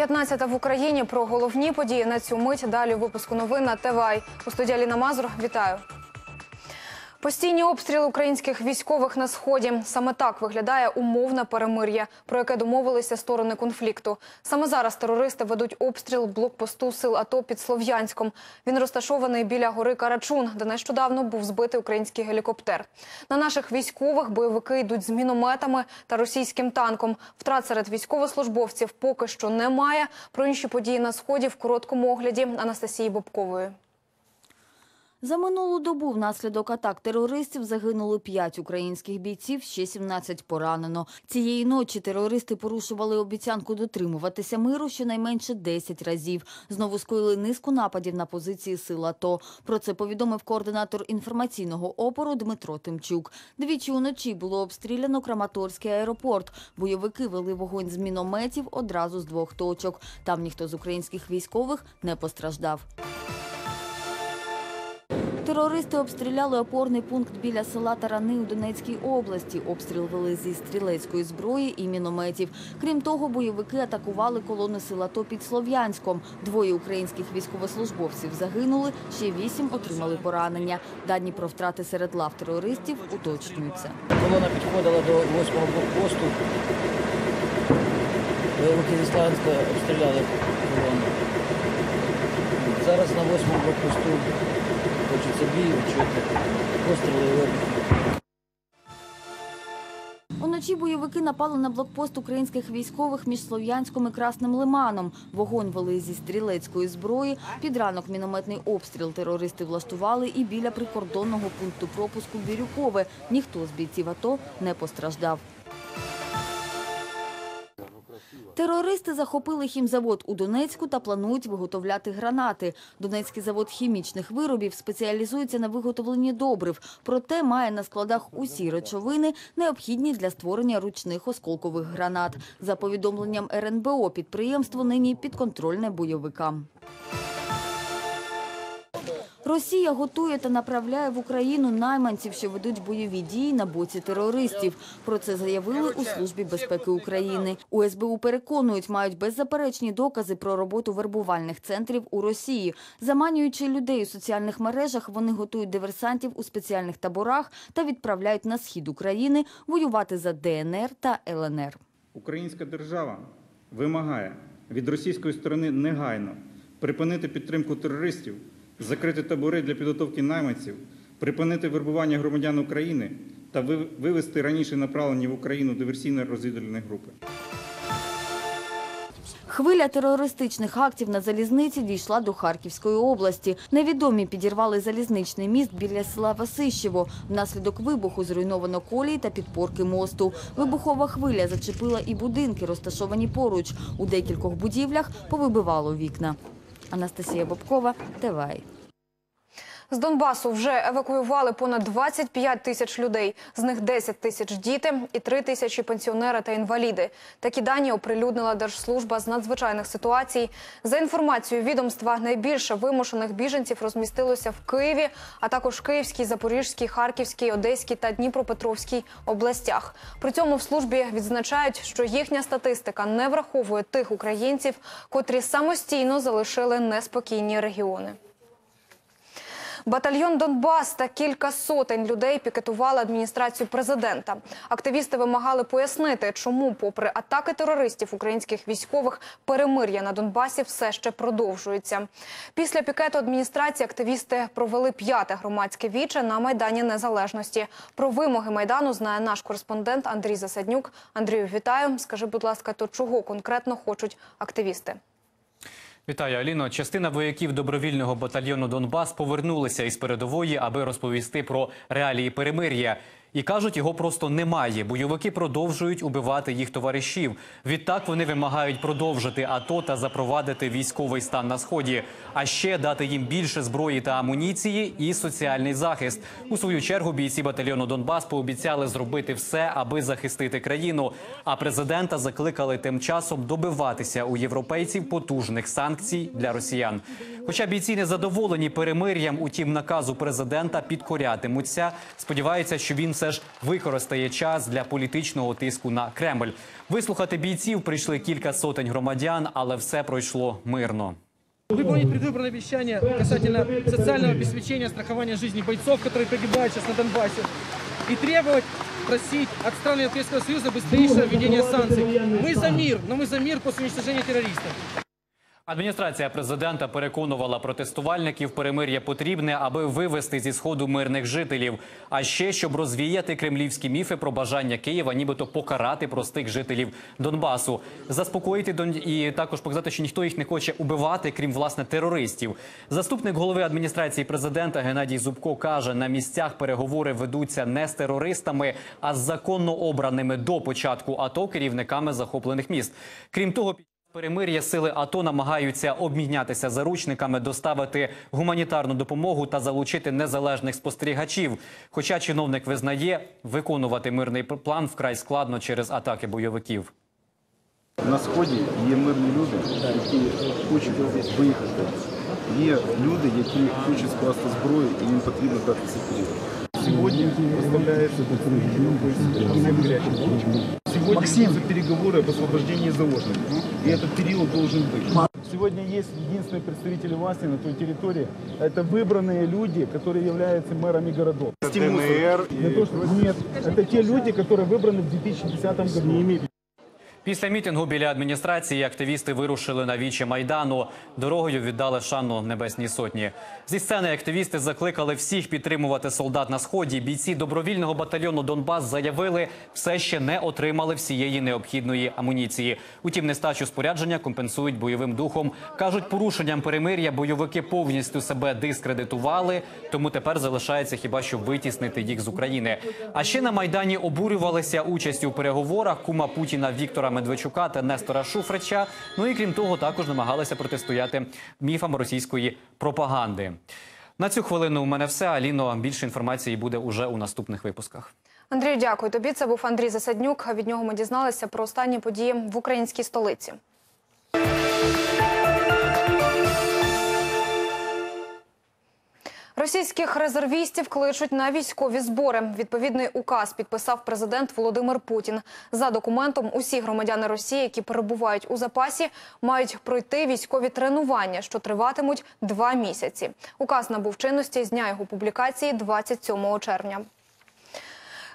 15 в Україні про головні події на цю мить. Далі випуску новин на ТВАЙ. У студії Аліна Мазур. Вітаю. Постійні обстріли українських військових на сході. Саме так виглядає умовне перемир'я, про яке домовилися сторони конфлікту. Саме зараз терористи ведуть обстріл блокпосту сил АТО під Слов'янськом. Він розташований біля гори Карачун, де нещодавно був збитий український гелікоптер. На наших військових бойовики йдуть з мінометами та російським танком. Втрат серед військовослужбовців поки що немає. Про інші події на сході в короткому огляді Анастасії Бобкової. За минулу добу внаслідок атак терористів загинули 5 українських бійців, ще 17 поранено. Цієї ночі терористи порушували обіцянку дотримуватися миру щонайменше 10 разів. Знову скоїли низку нападів на позиції сил АТО. Про це повідомив координатор інформаційного опору Дмитро Тимчук. Двічі уночі було обстріляно Краматорський аеропорт. Бойовики вели вогонь з мінометів одразу з двох точок. Там ніхто з українських військових не постраждав. Терористи обстріляли опорний пункт біля села Тарани у Донецькій області. Обстріл вели зі стрілецької зброї і мінометів. Крім того, бойовики атакували колони сил АТО під Слов'янськом. Двоє українських військовослужбовців загинули, ще вісім отримали поранення. Дані про втрати серед лав терористів уточнюються. Колона підходила до восьмого блокпосту. Бойовики зі Славянська обстріляли колону. Зараз на восьмому блокпосту хочеться бій, відчути постріли. Уночі бойовики напали на блокпост українських військових між Слов'янськом і Красним Лиманом. Вогонь вели зі стрілецької зброї. Під ранок мінометний обстріл терористи влаштували і біля прикордонного пункту пропуску Бірюкове. Ніхто з бійців АТО не постраждав. Терористи захопили хімзавод у Донецьку та планують виготовляти гранати. Донецький завод хімічних виробів спеціалізується на виготовленні добрив, проте має на складах усі речовини, необхідні для створення ручних осколкових гранат. За повідомленням РНБО, підприємство нині підконтрольне бойовикам. Росія готує та направляє в Україну найманців, що ведуть бойові дії на боці терористів. Про це заявили у Службі безпеки України. У СБУ переконують, мають беззаперечні докази про роботу вербувальних центрів у Росії. Заманюючи людей у соціальних мережах, вони готують диверсантів у спеціальних таборах та відправляють на схід України воювати за ДНР та ЛНР. Українська держава вимагає від російської сторони негайно припинити підтримку терористів, закрити табори для підготовки найманців, припинити вербування громадян України та ви- вивести раніше направлені в Україну диверсійно-розвідувальні групи. Хвиля терористичних актів на залізниці дійшла до Харківської області. Невідомі підірвали залізничний міст біля села Васищево. Внаслідок вибуху зруйновано колії та підпорки мосту. Вибухова хвиля зачепила і будинки, розташовані поруч. У декількох будівлях повибивало вікна. Анастасія Бобкова, ТВАЙ. З Донбасу вже евакуювали понад 25 тисяч людей. З них 10 тисяч діти і 3 тисячі пенсіонери та інваліди. Такі дані оприлюднила Держслужба з надзвичайних ситуацій. За інформацією відомства, найбільше вимушених біженців розмістилося в Києві, а також Київській, Запорізькій, Харківській, Одеській та Дніпропетровській областях. При цьому в службі відзначають, що їхня статистика не враховує тих українців, котрі самостійно залишили неспокійні регіони. Батальйон Донбас та кілька сотень людей пікетували адміністрацію президента. Активісти вимагали пояснити, чому, попри атаки терористів українських військових, перемир'я на Донбасі все ще продовжується. Після пікету адміністрації активісти провели п'яте громадське віче на майдані Незалежності. Про вимоги майдану знає наш кореспондент Андрій Засаднюк. Андрію, вітаю. Скажи, будь ласка, то чого конкретно хочуть активісти? Вітаю, Аліно. Частина вояків добровільного батальйону Донбас повернулися із передової, аби розповісти про реалії перемир'я. І кажуть, його просто немає. Бойовики продовжують убивати їх товаришів. Відтак вони вимагають продовжити АТО та запровадити військовий стан на сході, а ще дати їм більше зброї та амуніції і соціальний захист. У свою чергу бійці батальйону Донбас пообіцяли зробити все, аби захистити країну. А президента закликали тим часом добиватися у європейців потужних санкцій для росіян. Хоча бійці не задоволені перемир'ям, утім наказу президента підкорятимуться. Сподіваються, що він все ж використає час для політичного тиску на Кремль. Вислухати бійців прийшли кілька сотень громадян, але все пройшло мирно. Выполнить предвыборное обещание касательно социального обеспечения, страхования жизни бойцов, которые погибают сейчас на Донбассе. И требовать, просить от стран Европейского Союза быстрейшего введения санкций. Мы за мир, но мы за мир после уничтожения террористов. Адміністрація президента переконувала протестувальників, перемир'я потрібне, аби вивести зі сходу мирних жителів. А ще щоб розвіяти кремлівські міфи про бажання Києва, нібито покарати простих жителів Донбасу, заспокоїти Дон... і також показати, що ніхто їх не хоче убивати, крім власне терористів. Заступник голови адміністрації президента Геннадій Зубко каже: на місцях переговори ведуться не з терористами, а з законно обраними до початку АТО керівниками захоплених міст. Крім того, Перемир'я сили АТО намагаються обмінятися заручниками, доставити гуманітарну допомогу та залучити незалежних спостерігачів. Хоча чиновник визнає, виконувати мирний план вкрай складно через атаки бойовиків. На сході є мирні люди, які хочуть виїхати. Є люди, які хочуть скласти зброю і їм потрібно дати цей період. Сьогодні горячих точек. Сегодня ведутся переговоры об освобождении заложников. И этот период должен быть. Сегодня есть единственный представитель власти на той территории. Это выбранные люди, которые являются мэрами городов. ДНР. Не то, что... Нет, это те люди, которые выбраны в 2010 году. Після мітингу біля адміністрації активісти вирушили на вічі майдану. Дорогою віддали шану небесній сотні. Зі сцени активісти закликали всіх підтримувати солдат на сході. Бійці добровільного батальйону Донбас заявили, все ще не отримали всієї необхідної амуніції. Утім, нестачу спорядження компенсують бойовим духом. кажуть, порушенням перемир'я бойовики повністю себе дискредитували, тому тепер залишається хіба що витіснити їх з України. А ще на майдані обурювалися участю у переговорах кума Путіна Віктора Медведчука та Нестора Шуфрича. Ну і крім того, також намагалися протистояти міфам російської пропаганди. На цю хвилину у мене все. Аліно більше інформації буде уже у наступних випусках. Андрію, дякую тобі. Це був Андрій Засаднюк. Від нього ми дізналися про останні події в українській столиці. Російських резервістів кличуть на військові збори. Відповідний указ підписав президент Володимир Путін. За документом, усі громадяни Росії, які перебувають у запасі, мають пройти військові тренування, що триватимуть два місяці. Указ набув чинності з дня його публікації 27 червня.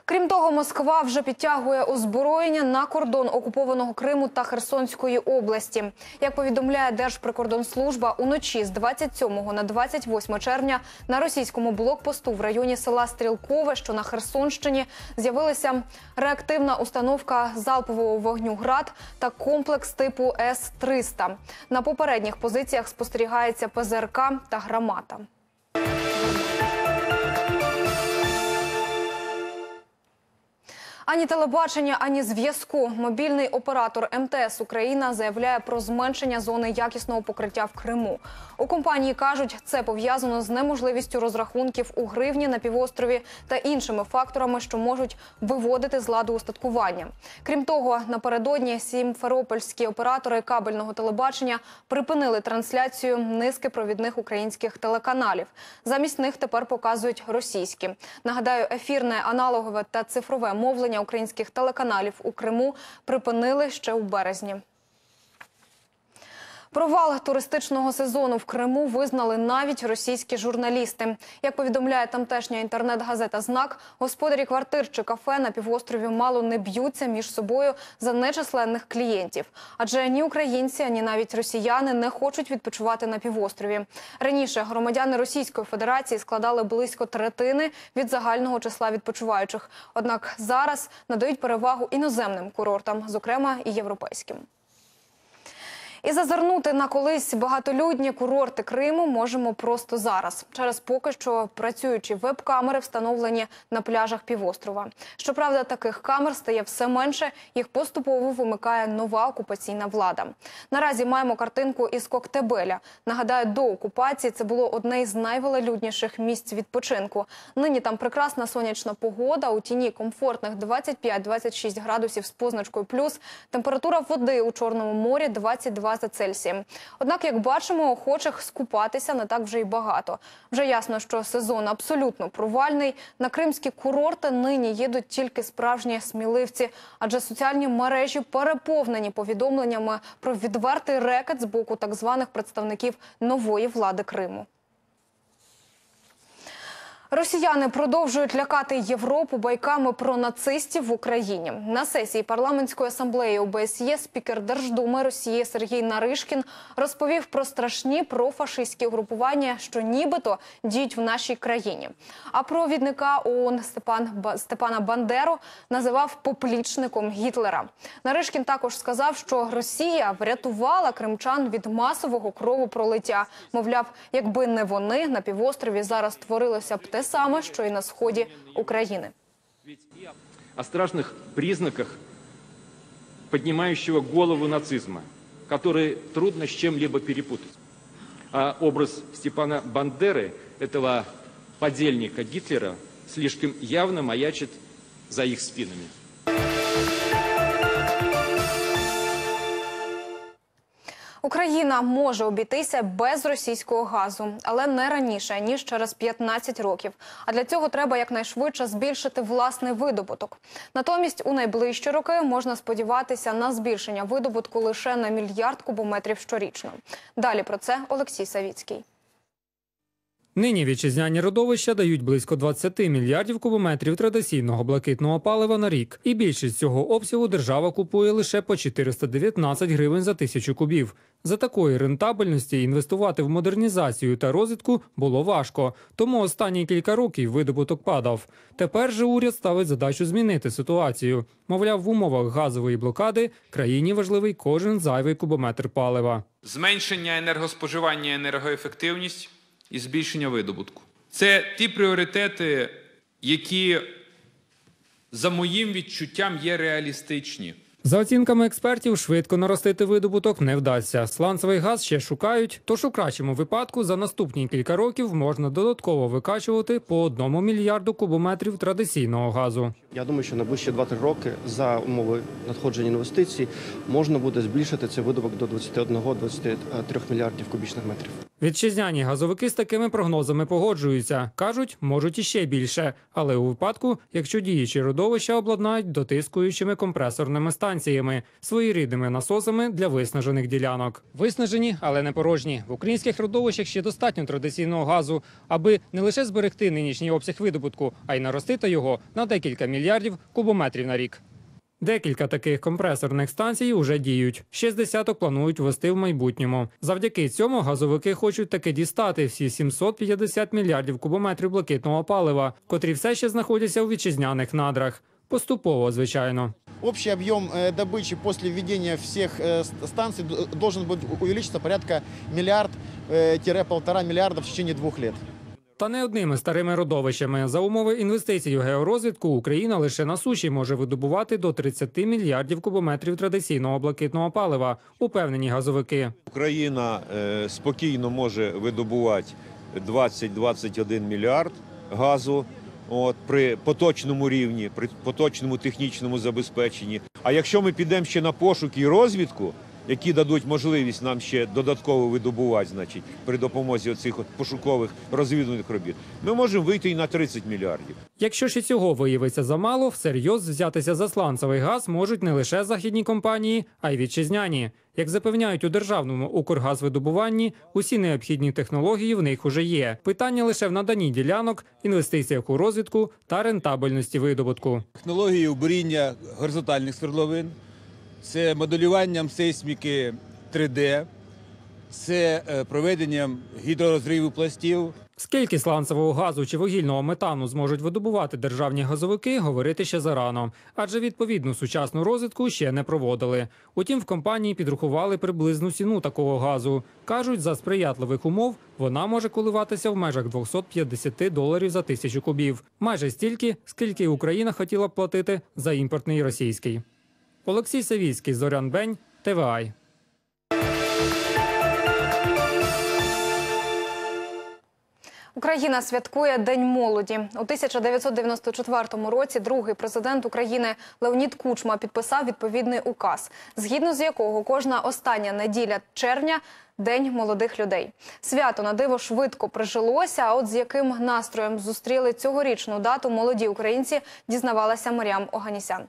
Крім того, Москва вже підтягує озброєння на кордон окупованого Криму та Херсонської області. Як повідомляє Держприкордонслужба, уночі з 27 на 28 червня на російському блокпосту в районі села Стрілкове, що на Херсонщині, з'явилася реактивна установка залпового вогню ГРАД та комплекс типу С-300. На попередніх позиціях спостерігається ПЗРК та грамата. Ані телебачення, ані зв'язку. Мобільний оператор МТС Україна заявляє про зменшення зони якісного покриття в Криму. У компанії кажуть, це пов'язано з неможливістю розрахунків у гривні на півострові та іншими факторами, що можуть виводити з ладу устаткування. Крім того, напередодні сімферопольські оператори кабельного телебачення припинили трансляцію низки провідних українських телеканалів. Замість них тепер показують російські. Нагадаю, ефірне аналогове та цифрове мовлення українських телеканалів у Криму припинили ще у березні. Провал туристичного сезону в Криму визнали навіть російські журналісти. Як повідомляє тамтешня інтернет-газета Знак, господарі квартир чи кафе на півострові мало не б'ються між собою за нечисленних клієнтів. Адже ні українці, ані навіть росіяни не хочуть відпочивати на півострові. Раніше громадяни Російської Федерації складали близько третини від загального числа відпочиваючих. Однак зараз надають перевагу іноземним курортам, зокрема і європейським. І зазирнути на колись багатолюдні курорти Криму можемо просто зараз, через поки що працюючі веб-камери, встановлені на пляжах півострова. Щоправда, таких камер стає все менше. Їх поступово вимикає нова окупаційна влада. Наразі маємо картинку із Коктебеля. Нагадаю, до окупації це було одне із найвелелюдніших місць відпочинку. Нині там прекрасна сонячна погода. У тіні комфортних 25-26 градусів з позначкою плюс. Температура води у Чорному морі 22 гази Цельсієм. Однак, як бачимо, охочих скупатися не так вже й багато. Вже ясно, що сезон абсолютно провальний. На кримські курорти нині їдуть тільки справжні сміливці, адже соціальні мережі переповнені повідомленнями про відвертий рекет з боку так званих представників нової влади Криму. Росіяни продовжують лякати Європу байками про нацистів в Україні. На сесії парламентської асамблеї ОБСЄ спікер Держдуми Росії Сергій Наришкін розповів про страшні профашистські угрупування, що нібито діють в нашій країні. А провідника ООН Степан Степана Бандеру називав поплічником Гітлера. Наришкін також сказав, що Росія врятувала кримчан від масового кровопролиття. Мовляв, якби не вони, на півострові зараз творилося б те саме, що і на сході України. о страшных признаках поднимающего голову нацизма, которые трудно с чем-либо перепутать. А образ Степана Бандеры, этого подельника Гитлера, слишком явно маячит за их спинами. Україна може обійтися без російського газу, але не раніше ніж через 15 років. А для цього треба якнайшвидше збільшити власний видобуток. Натомість у найближчі роки можна сподіватися на збільшення видобутку лише на мільярд кубометрів щорічно. Далі про це Олексій Савіцький. Нині вітчизняні родовища дають близько 20 мільярдів кубометрів традиційного блакитного палива на рік. І більшість цього обсягу держава купує лише по 419 гривень за тисячу кубів. За такої рентабельності інвестувати в модернізацію та розвитку було важко, тому останні кілька років видобуток падав. Тепер же уряд ставить задачу змінити ситуацію. Мовляв, в умовах газової блокади країні важливий кожен зайвий кубометр палива. зменшення енергоспоживання, енергоефективність і збільшення видобутку. Це ті пріоритети, які, за моїм відчуттям, є реалістичні. За оцінками експертів, швидко наростити видобуток не вдасться. Сланцевий газ ще шукають, тож у кращому випадку за наступні кілька років можна додатково викачувати по одному мільярду кубометрів традиційного газу. Я думаю, що на ближчі 2-3 роки за умови надходження інвестицій можна буде збільшити цей видобок до 21-23 мільярдів кубічних метрів. Вітчизняні газовики з такими прогнозами погоджуються. кажуть, можуть іще більше, але у випадку, якщо діючі родовища обладнають дотискуючими компресорними станціями, своєрідними насосами для виснажених ділянок. Виснажені, але не порожні. В українських родовищах ще достатньо традиційного газу, аби не лише зберегти нинішній обсяг видобутку, а й наростити його на декілька мільярдів кубометрів на рік. Декілька таких компресорних станцій уже діють. Ще з десяток планують ввести в майбутньому. Завдяки цьому газовики хочуть таки дістати всі 750 мільярдів кубометрів блакитного палива, котрі все ще знаходяться у вітчизняних надрах. Поступово, звичайно. Общий объем э, добычи после введения всех э, ст- станций д- должен будет увеличиться порядка миллиард-полтора миллиарда в течение двух лет. Та не одними старими родовищами. За умови інвестицій у георозвідку Україна лише на суші може видобувати до 30 мільярдів кубометрів традиційного блакитного палива, упевнені газовики. Україна е, спокійно може видобувати 20-21 мільярд газу от, при поточному рівні, при поточному технічному забезпеченні. А якщо ми підемо ще на пошук і розвідку, які дадуть можливість нам ще додатково видобувати, значить, при допомозі оцих от пошукових розвідувальних робіт, ми можемо вийти і на 30 мільярдів. Якщо ж і цього виявиться замало, всерйоз взятися за сланцевий газ можуть не лише західні компанії, а й вітчизняні. Як запевняють у державному Укргазвидобуванні, усі необхідні технології в них уже є. Питання лише в наданні ділянок, інвестиціях у розвідку та рентабельності видобутку. технології буріння горизонтальних свердловин, це моделюванням сейсміки 3D, це е, проведенням гідророзриву пластів, Скільки сланцевого газу чи вугільного метану зможуть видобувати державні газовики, говорити ще зарано, адже відповідну сучасну розвідку ще не проводили. Утім, в компанії підрахували приблизну ціну такого газу. кажуть, за сприятливих умов вона може коливатися в межах 250 доларів за тисячу кубів, майже стільки, скільки Україна хотіла б платити за імпортний російський. Олексій Савійський, Зорян Бень, ТВАЙ. Україна святкує День молоді. У 1994 році другий президент України Леонід Кучма підписав відповідний указ, згідно з якого кожна остання неділя червня – День молодих людей. Свято на диво швидко прижилося, а от з яким настроєм зустріли цьогорічну дату молоді українці, дізнавалася Маріам Оганісян.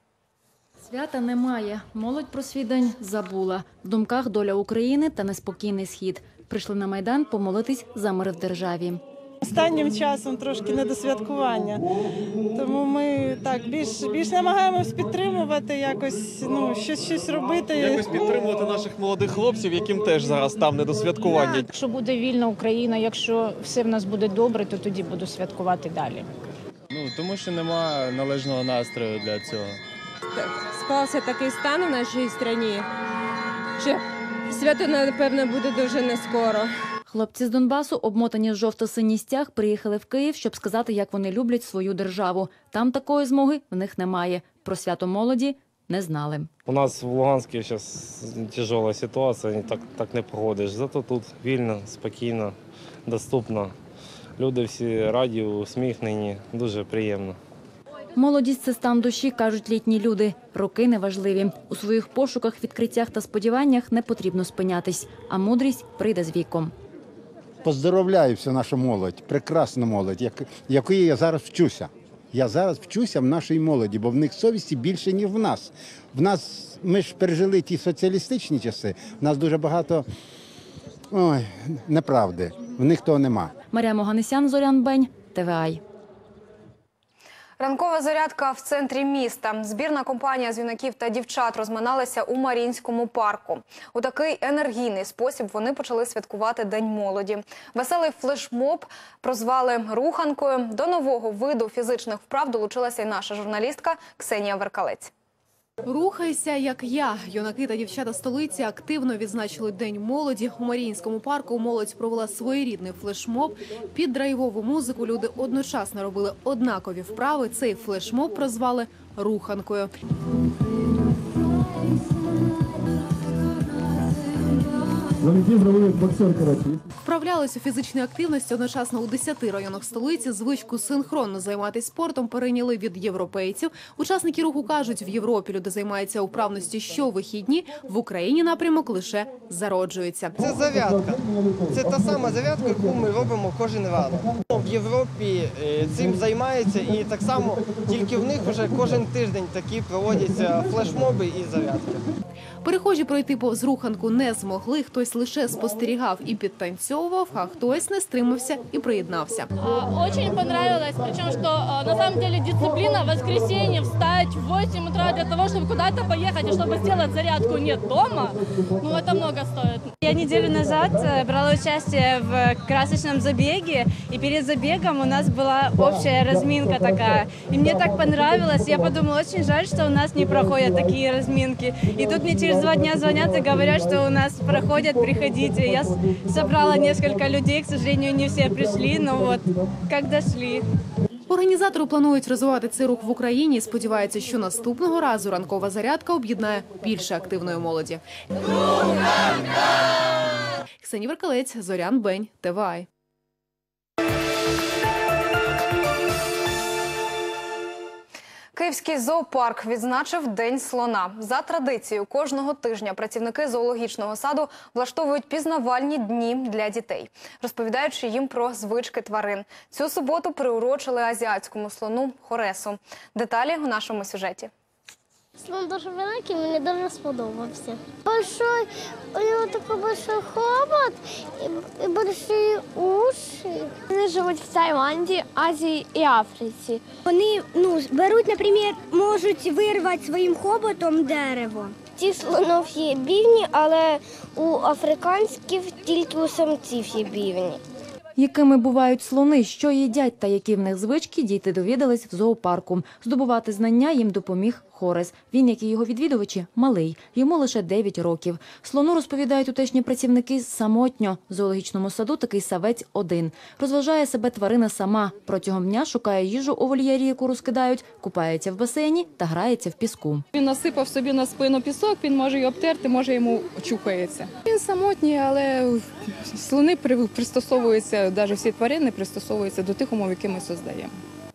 Свята немає. Молодь про свій день забула. В думках доля України та неспокійний схід. Прийшли на майдан помолитись за мир в державі. Останнім часом трошки не до святкування. Тому ми так більш більш намагаємось підтримувати, якось ну щось щось робити. Якось підтримувати наших молодих хлопців, яким теж зараз там не до святкування. Якщо буде вільна Україна, якщо все в нас буде добре, то тоді буду святкувати далі. Ну тому що немає належного настрою для цього. Склався такий стан в нашій країні, що свято, напевно, буде дуже не скоро. Хлопці з Донбасу, обмотані в жовто-синій стяг, приїхали в Київ, щоб сказати, як вони люблять свою державу. Там такої змоги в них немає. Про свято молоді не знали. У нас в Луганске сейчас тяжелая ситуация, так, так не погодиш. Зато тут вільно, спокійно, доступно. Люди всі раді, усміхнені, дуже приємно. Молодість це стан душі, кажуть літні люди. Роки неважливі. У своїх пошуках, відкриттях та сподіваннях не потрібно спинятись, а мудрість прийде з віком. Поздоровляю всю нашу молодь, прекрасну молодь, як, якої я зараз вчуся. Я зараз вчуся в нашій молоді, бо в них совісті більше, ніж в нас. В нас ми ж пережили ті соціалістичні часи. В нас дуже багато ой, неправди. В них того нема. Марія Моганесян, Зорян Бень, ТВАЙ. Ранкова зарядка в центрі міста. Збірна компанія з юнаків та дівчат розминалася у Марінському парку. У такий енергійний спосіб вони почали святкувати День молоді. Веселий флешмоб прозвали руханкою. До нового виду фізичних вправ долучилася й наша журналістка Ксенія Веркалець. Рухайся, як я. Юнаки та дівчата столиці активно відзначили День молоді. У Маріїнському парку молодь провела своєрідний флешмоб. Під драйвову музику люди одночасно робили однакові вправи. Цей флешмоб прозвали руханкою. Вправлялись у фізичній активності одночасно у 10 районах столиці. Звичку синхронно займатися спортом перейняли від європейців. Учасники руху кажуть, в Європі люди займаються управності щовихідні, в Україні напрямок лише зароджується. Це зарядка. Це та сама зарядка, яку ми робимо кожен ранок. В Європі е, цим займаються і так само тільки в них вже кожен тиждень такі проводяться флешмоби і зарядки. Перехожі пройти повз руханку не змогли. Хтось лише спостерігав і підтанцьовував, а хтось не стримався і приєднався. А, Очень понравилось, причем, что а, на самом деле дисциплина в воскресенье встать в 8 утра для того, чтобы куда-то поехать и чтобы сделать зарядку нет дома, ну это много стоит. Я неделю назад э, брала участие в красочном забеге, и перед забегом у нас была общая разминка такая. И мне так понравилось, я подумала, очень жаль, что у нас не проходят такие разминки. И тут мне через два дня звонят и говорят, что у нас проходят, приходите. Я собрала несколько людей, к сожалению, не все пришли, но вот как дошли. Організатори планують розвивати цей рух в Україні. і Сподіваються, що наступного разу ранкова зарядка об'єднає більше активної молоді. Ксенія Веркалець, Зорян Бень, ТВАЙ. Київський зоопарк відзначив День слона. За традицією, кожного тижня працівники зоологічного саду влаштовують пізнавальні дні для дітей, розповідаючи їм про звички тварин. Цю суботу приурочили азіатському слону Хоресу. Деталі у нашому сюжеті. Слон дуже великий, мені дуже сподобався. Большой, у нього такий большой хобот і, і больші уші. Вони живуть в Таїланді, Азії і Африці. Вони ну, беруть, наприклад, можуть вирвати своїм хоботом дерево. Ті слонов є бівні, але у африканських тільки у самців є бівні. Якими бувають слони, що їдять та які в них звички, діти довідались в зоопарку. Здобувати знання їм допоміг Хорес. Він, як і його відвідувачі, малий. Йому лише 9 років. Слону розповідають утешні працівники самотньо. В зоологічному саду такий савець один. Розважає себе тварина сама. Протягом дня шукає їжу у вольєрі, яку розкидають, купається в басейні та грається в піску. Він насипав собі на спину пісок, він може його обтерти, може йому чухається. Він самотній, але слони пристосовуються, навіть всі тварини пристосовуються до тих умов, які ми создаємо.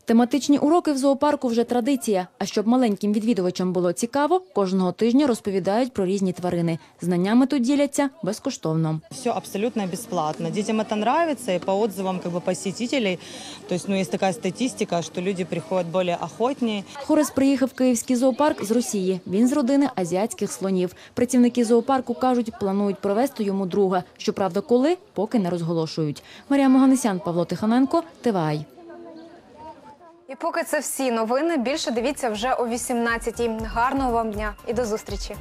Тематичні уроки в зоопарку вже традиція. А щоб маленьким відвідувачам було цікаво, кожного тижня розповідають про різні тварини. Знаннями тут діляться безкоштовно. Все абсолютно бесплатно. Детям это нравится, и по отзывам как бы посетителей, то есть, ну, есть такая статистика, что люди приходят более охотнее. Хорес приїхав в київський зоопарк з Росії. Він з родини азіатських слонів. Працівники зоопарку кажуть, планують провести йому друга. Щоправда, коли поки не розголошують. Марія Моганесян, Павло Тихоненко, ТВАЙ. І поки це всі новини. Більше дивіться вже о 18-й. Гарного вам дня і до зустрічі.